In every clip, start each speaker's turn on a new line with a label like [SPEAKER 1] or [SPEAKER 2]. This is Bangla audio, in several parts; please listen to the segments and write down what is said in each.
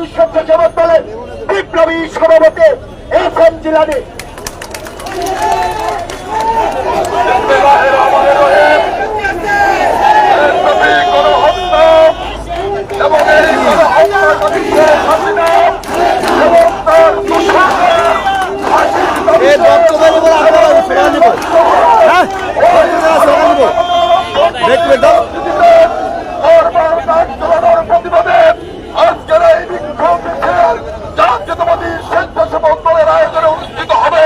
[SPEAKER 1] জাতীয়তাবাদী স্বেচ্ছাসেবক দলের বিপ্লবী সভাপতি এস এম জিলানি
[SPEAKER 2] এ বক্তব্য দেবো আমরা সোনা নিব হ্যাঁ সোনা নিব দেখবে দাও
[SPEAKER 1] প্রতিবাদে আজকের এই বিক্ষোভ মিছিল জাতীয়তাবাদী স্বেচ্ছাসেবক দলের আয়োজনে অনুষ্ঠিত হবে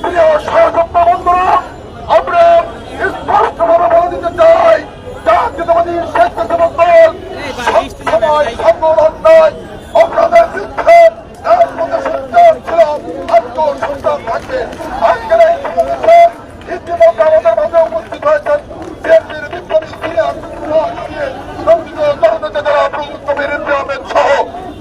[SPEAKER 1] প্রিয় সহযোদ্ধা বন্ধুরা আমরা স্পষ্টভাবে বলে দিতে চাই জাতীয়তাবাদী স্বেচ্ছাসেবক দল সবসময় সকল অন্যায় অপরাধের বিরুদ্ধে রাজপথে সোচ্চার ছিল আত্মসন্ধান থাকবে আজকের এই সমাবেশে ইতিমধ্যে আমাদের মাঝে উপস্থিত হয়েছেন বিএনপির বিপ্লবী সিনিয়র সংসদীয় জননেতা যারা প্রমুখ কবির আহমেদ সহ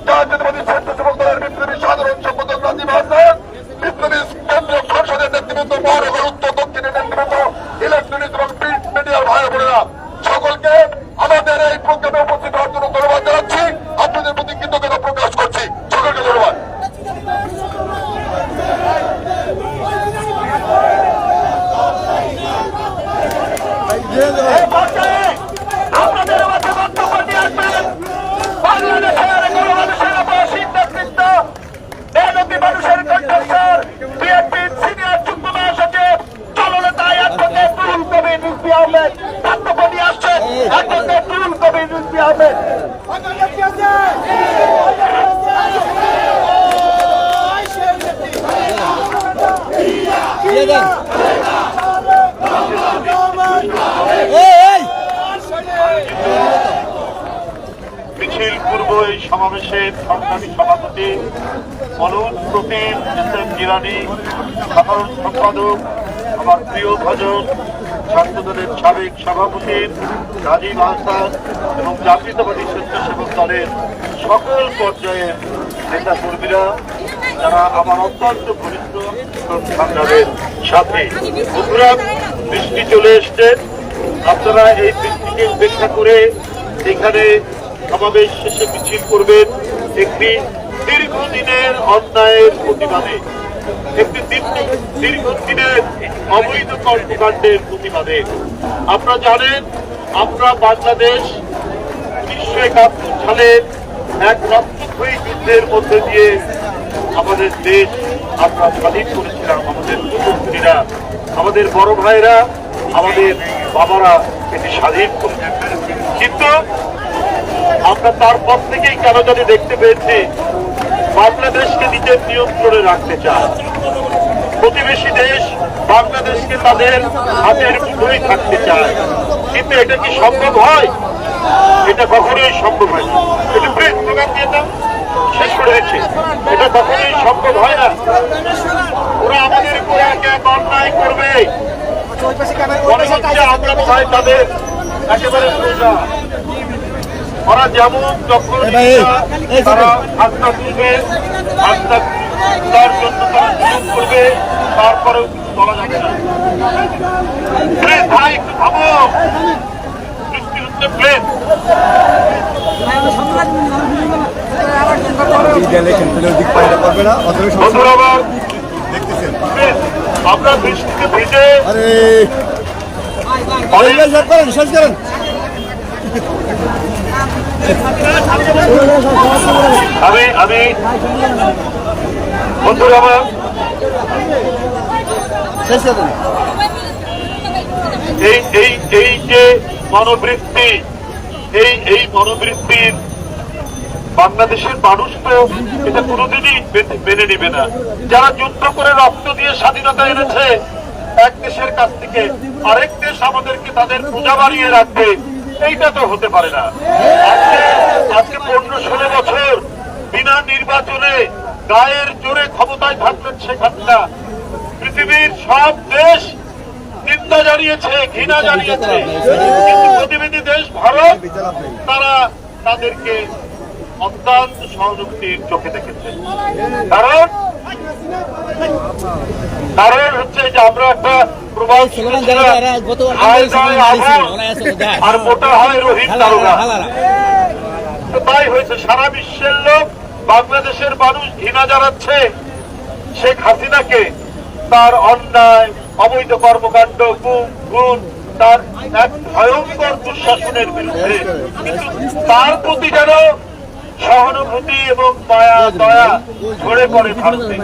[SPEAKER 1] জাতীয়তাবাদী স্বেচ্ছাসেবক দলের বিপ্লবী সাধারণ সম্পাদক রাজীব হাসান বিপ্লবী কেন্দ্রীয় সংসদের নেতৃবৃন্দ মহানগর উত্তর দক্ষিণের নেতৃবৃন্দ ইলেকট্রনিক্স এবং প্রিন্ট মিডিয়ার ভাই বোনেরা সকলকে আমাদের এই প্রোগ্রামে উপস্থিত হওয়ার জন্য ধন্যবাদ জানাচ্ছি আপনাদের প্রতি কৃতজ্ঞতা প্রকাশ করছি সকলকে ধন্যবাদ এই পর্যায়ে আপনাদের মাঝে বক্তব্য নিয়ে আসবেন বাংলাদেশের গণমানুষের অপরাসীন নেতৃত্ব মেহনতি মানুষের কণ্ঠস্বর বিএনপির সিনিয়র যুগ্ম মহাসচিব জননেতা অ্যাডভোকেট নুরুল কবির রিজভী আহমেদ বক্তব্য নিয়ে আসছেন অ্যাডভোকেট নুরুল কবির রিজভী আহমেদ
[SPEAKER 2] দিয়ে দেন এই এই
[SPEAKER 1] মিছিল পূর্ব এই সমাবেশের সংগ্রামী সভাপতি মনোজ প্রতিম এস জিরানি সাধারণ সম্পাদক, আমার প্রিয় ভজন, ছাত্রদলের সাবেক সভাপতি, রাজীব আহসান এবং জাতীয়তাবাদী স্বেচ্ছাসেবক দলের সকল পর্যায়ের নেতা কর্মীরা, যারা আমার অত্যন্ত ঘনিষ্ঠ সংগ্রামের সাথে। বন্ধুরা, বৃষ্টি চলে এসছেন আপনারা এই বৃষ্টিকে উপেক্ষা করে এখানে সমাবেশ শেষে মিছিল করবেন একটি দীর্ঘদিনের অন্যায়ের প্রতিবাদে। একটি দীর্ঘ- দীর্ঘদিনের অবৈধ কর্মকাণ্ডের প্রতিবাদে। আপনারা জানেন, আমরা বাংলাদেশ উনিশশো একাত্তর সালের এক রক্তক্ষয়ী যুদ্ধের মধ্যে দিয়ে আমাদের দেশ আমরা স্বাধীন করেছিলাম। আমাদের পূর্বপুরীরা আমাদের বড় ভাইরা, আমাদের বাবারা এটি স্বাধীন করেছেন কিন্তু আমরা তারপর থেকেই কেন জানি দেখতে পেয়েছি বাংলাদেশকে নিজের নিয়ন্ত্রণে রাখতে চায়। প্রতিবেশী দেশ বাংলাদেশকে তাদের হাতের মুঠোয় থাকতে চায়। কিন্তু এটা কি সম্ভব হয়? এটা কখনোই সম্ভব হয় না। এটা প্রেস প্রোগ্রাম দিয়ে দাও। শেষ করে দিচ্ছি। এটা কখনোই সম্ভব হয় না। ওরা আমাদের উপরে অন্যায় করবে। মনে হচ্ছে আমরা তাদের একেবারে সোজা। ওরা যেমন যখন তারা আস্থা তুলবে আস্থা তার জন্য তারা সুযোগ করবে তারপরেও কিছু বলা যাবে না ভাই একটু ভাবো বৃষ্টি হচ্ছে প্লিজ
[SPEAKER 2] দিয়ে লেখেন তাহলে ওই দিক পায়রা করবে না অথবা সমস্যা
[SPEAKER 1] বন্ধুরা আমার বৃষ্টিতে ভিজে
[SPEAKER 2] আরে শেষ করেন
[SPEAKER 1] আমি আমি, বন্ধুরা আমার। এই এই এই যে মনোবৃত্তি, এই এই মনোবৃত্তির বাংলাদেশের মানুষ তো এটা কোনোদিনই মেনে- মেনে নিবে না। যারা যুদ্ধ করে রক্ত দিয়ে স্বাধীনতা এনেছে, এক দেশের কাছ থেকে আরেক দেশ আমাদেরকে তাদের পূজা বাড়িয়ে রাখবে। এইটা তো হতে পারে না। আজকে পনেরো ষোলো বছর বিনা নির্বাচনে গায়ের জোরে ক্ষমতায় থাকলেন শেখ হাসিনা। পৃথিবীর সব দেশ নিন্দা জানিয়েছে, ঘৃণা জানিয়েছে। কিন্তু প্রতিবেদী দেশ ভারত, তারা তাদেরকে অত্যন্ত সহযোগিতির চোখে দেখেছে। কারণ কারণ হচ্ছে যে আমরা একটা আর মোটা হয় রোহিত তাই হয়েছে সারা বিশ্বের লোক বাংলাদেশের মানুষ ঘৃণা জানাচ্ছে। শেখ হাসিনাকে তার অন্যায় অবৈধ কর্মকাণ্ড গুম গুণ তার এক ভয়ঙ্কর দুঃশাসনের বিরুদ্ধে। কিন্তু তার প্রতি যেন সহানুভূতি এবং মায়া দয়া ঝরে পড়ে ভারতে।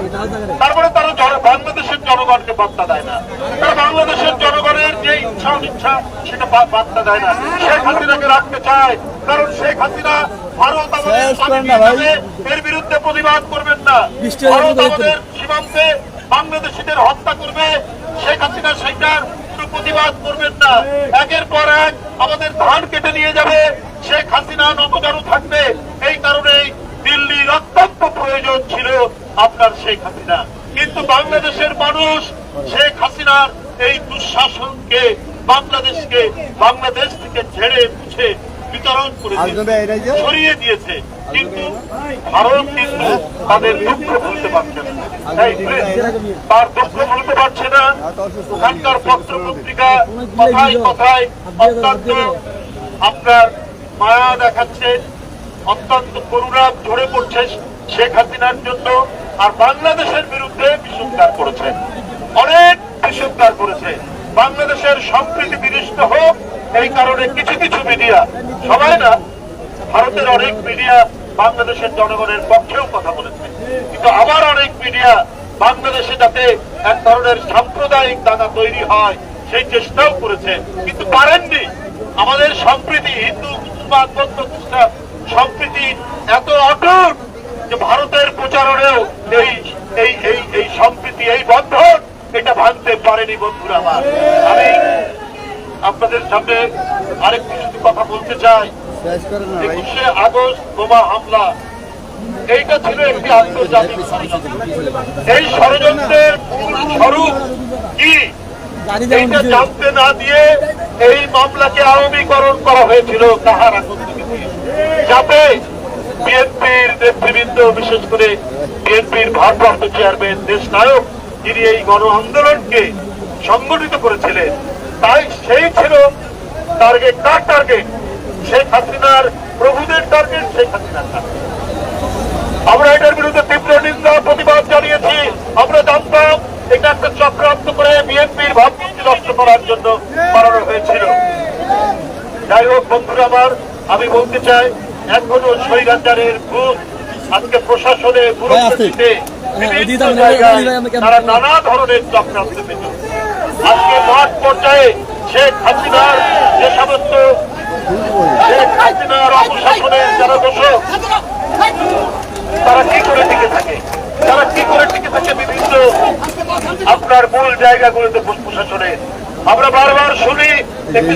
[SPEAKER 1] তারপরে তারা বাংলাদেশের জনগণকে বার্তা দেয় না। তারা বাংলাদেশের জনগণের যে ইচ্ছা অনিচ্ছা সেটা বার্তা দেয় না। শেখ হাসিনাকে রাখতে চায় কারণ শেখ হাসিনা ভারত আমাদের এর বিরুদ্ধে প্রতিবাদ করবেন না। ভারত আমাদের সীমান্তে বাংলাদেশিদের হত্যা করবে। শেখ হাসিনা সেটার প্রতিবাদ করবেন না। একের পর এক আমাদের ধান কেটে নিয়ে যাবে। শেখ হাসিনা নতজানু থাকবে এই কারণেই দিল্লির অত্যন্ত প্রয়োজন ছিল আপনার শেখ হাসিনা। কিন্তু বাংলাদেশের মানুষ শেখ হাসিনার এই দুঃশাসনকে বাংলাদেশকে বাংলাদেশ থেকে ঝেড়ে মুছে বিতরণ করে দিয়েছে।
[SPEAKER 2] আসবে এটাই যে
[SPEAKER 1] ছড়িয়ে দিয়েছে। কিন্তু ভারত কিন্তু তাদের দুঃখ ভুলতে পারছে না। তার দুঃখ ভুলতে পারছে না। ওখানকার পত্র পত্রিকা কথায় কথায় অত্যন্ত আপনার মায়া দেখাচ্ছে, অত্যন্ত করুণা ঝরে পড়ছে শেখ হাসিনার জন্য আর বাংলাদেশের বিরুদ্ধে বিষোদ্গার করেছে। অনেক বিষোদ্গার করেছে। বাংলাদেশের সম্প্রীতি বিনষ্ট হোক, এই কারণে কিছু কিছু মিডিয়া সবাই না, ভারতের অনেক মিডিয়া বাংলাদেশের জনগণের পক্ষেও কথা বলেছে। কিন্তু আবার অনেক মিডিয়া বাংলাদেশে যাতে এক ধরনের সাম্প্রদায়িক দাঙ্গা তৈরি হয়, সেই চেষ্টাও করেছে। কিন্তু পারেননি। আমাদের সম্প্রীতি হিন্দু মুসলমান বৌদ্ধ খ্রিস্টান সম্প্রীতি এত অটুট যে ভারতের প্রচারণেও এই এই এই এই সম্প্রীতি এই বন্ধন এটা ভাঙতে পারেনি বন্ধুরা আমার। আমি আপনাদের সামনে আরেকটু যদি কথা বলতে চাই। একুশে আগস্ট বোমা হামলা। এইটা ছিল একটি আন্তর্জাতিক ষড়যন্ত্র। এই ষড়যন্ত্রের মূল স্বরূপ কি? এইটা জানতে না দিয়ে এই মামলাকে আওয়ামীকরণ করা হয়েছিল দিয়ে। যাতে বিএনপির নেতৃবৃন্দ, বিশেষ করে বিএনপির ভারপ্রাপ্ত চেয়ারম্যান দেশ নায়ক যিনি এই গণ আন্দোলনকে সংগঠিত করেছিলেন, তাই সেই ছিল টার্গেট কার টার্গেট শেখ হাসিনার, প্রভুদের টার্গেট শেখ হাসিনার টার্গেট আমরা এটার বিরুদ্ধে তীব্র নিন্দা, প্রতিবাদ জানিয়েছি আমরা জানতাম এটা একটা চক্রান্ত করে বিএনপির ভাবমূর্তি নষ্ট করার জন্য বানানো হয়েছিল। যাই হোক বন্ধুরা আমার আমি বলতে চাই এখনও স্বৈরাচারের ভূত আজকে প্রশাসনে ব্যুরোক্রেসিতে তারা নানা ধরনের চক্রান্ত পেত আজকে মাঠ পর্যায়ে শেখ হাসিনার যে সমস্ত শেখ হাসিনার অপশাসনের যারা দোষক তারা কি করে টিকে থাকে তারা কি করে টিকে থাকে বিভিন্ন আপনার মূল জায়গাগুলোতে প্রশাসনে আমরা বারবার শুনি একটি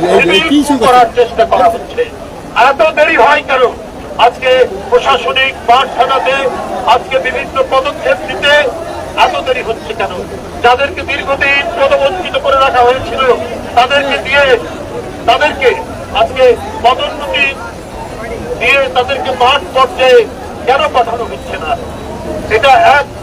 [SPEAKER 1] করার চেষ্টা করা হচ্ছে। এত দেরি হয় কেন? আজকে প্রশাসনিক থানাতে আজকে বিভিন্ন পদক্ষেপ নিতে এত দেরি হচ্ছে কেন? যাদেরকে দীর্ঘদিন পদবঞ্চিত করে রাখা হয়েছিল তাদেরকে দিয়ে তাদেরকে আজকে পদোন্নতি দিয়ে তাদেরকে মাঠ পর্যায়ে কেন পাঠানো হচ্ছে না? এটা এক